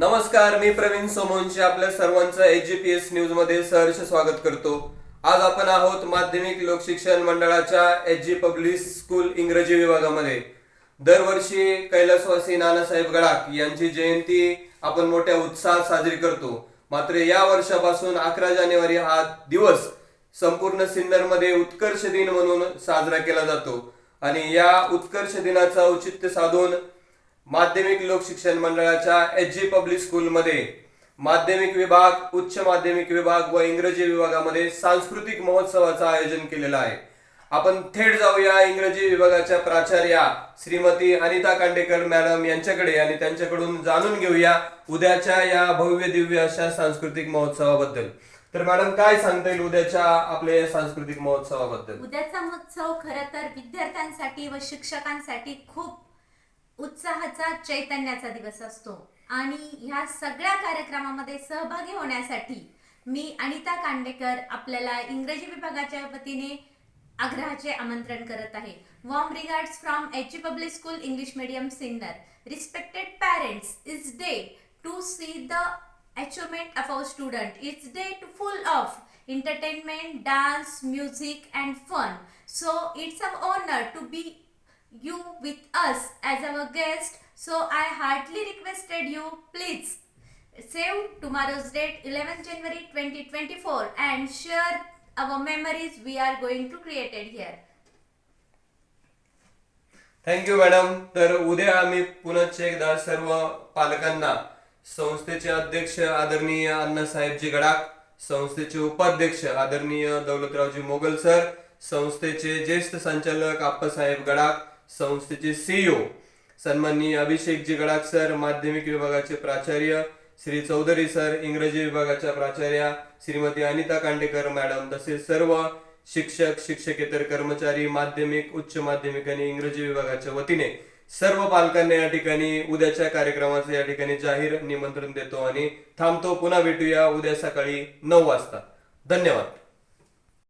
नमस्कार मी प्रवीण सोमवंशी आपल्या सर्वांचं एजीपीएस न्यूजमध्ये सहर्ष स्वागत करतो. आज आपण आहोत माध्यमिक लोकशिक्षण मंडळाच्या एच जी पब्लिक स्कूल इंग्रजी विभागामध्ये. दरवर्षी कैलासवासी नानासाहेब गडाख यांची जयंती आपण मोठ्या उत्साहात साजरी करतो. मात्र या वर्षापासून अकरा जानेवारी हा दिवस संपूर्ण सिन्नरमध्ये उत्कर्ष दिन म्हणून साजरा केला जातो. आणि या उत्कर्ष दिनाचं औचित्य साधून माध्यमिक लोकशिक्षण मंडळाच्या एच जी पब्लिक स्कूलमध्ये माध्यमिक विभाग उच्च माध्यमिक विभाग व इंग्रजी विभागामध्ये सांस्कृतिक महोत्सवाचं आयोजन केलेलं आहे. आपण थेट जाऊया इंग्रजी विभागाच्या प्राचार्या श्रीमती अनिता कांडेकर मॅडम यांच्याकडे आणि त्यांच्याकडून जाणून घेऊया उद्याच्या या भव्य दिव्य अशा सांस्कृतिक महोत्सवाबद्दल. तर मॅडम काय सांगता येईल उद्याच्या आपल्या सांस्कृतिक महोत्सवाबद्दल? उद्याचा महोत्सव खर तर विद्यार्थ्यांसाठी व शिक्षकांसाठी खूप उत्साहाचा चैतन्याचा दिवस असतो. आणि ह्या सगळ्या कार्यक्रमामध्ये सहभागी होण्यासाठी मी अनिता कांडेकर आपल्याला इंग्रजी विभागाच्या वतीने आग्रहाचे आमंत्रण करत आहे. Warm regards from H G public school English medium Sinnar respected parents it's day to see the achievement of our student it's day to full of entertainment, dance, music, and fun. So it's an honor to be you with us as our guest. So I heartily requested you, please save tomorrow's date, 11 January 2024, and share our memories we are going to create it here. Thank you madam तर उद्या आम्ही पुनश्च एकदा सर्व पालकांना संस्थेचे अध्यक्ष आदरणीय अण्णासाहेबजी गडाख संस्थेचे उपाध्यक्ष आदरणीय दौलतरावजी मोगल सर संस्थेचे ज्येष्ठ संचालक आप्पासाहेब गडाख संस्थेचे सीईओ सन्माननीय अभिषेकजी गडाख सर माध्यमिक विभागाचे प्राचार्य श्री चौधरी सर इंग्रजी विभागाच्या प्राचार्या श्रीमती अनिता कांडेकर मॅडम तसेच सर्व शिक्षक शिक्षकेतर कर्मचारी माध्यमिक उच्च माध्यमिक आणि इंग्रजी विभागाच्या वतीने सर्व पालकांना या ठिकाणी उद्याच्या कार्यक्रमाचं या ठिकाणी जाहीर निमंत्रण देतो आणि थांबतो. पुन्हा भेटूया उद्या सकाळी नऊ वाजता. धन्यवाद.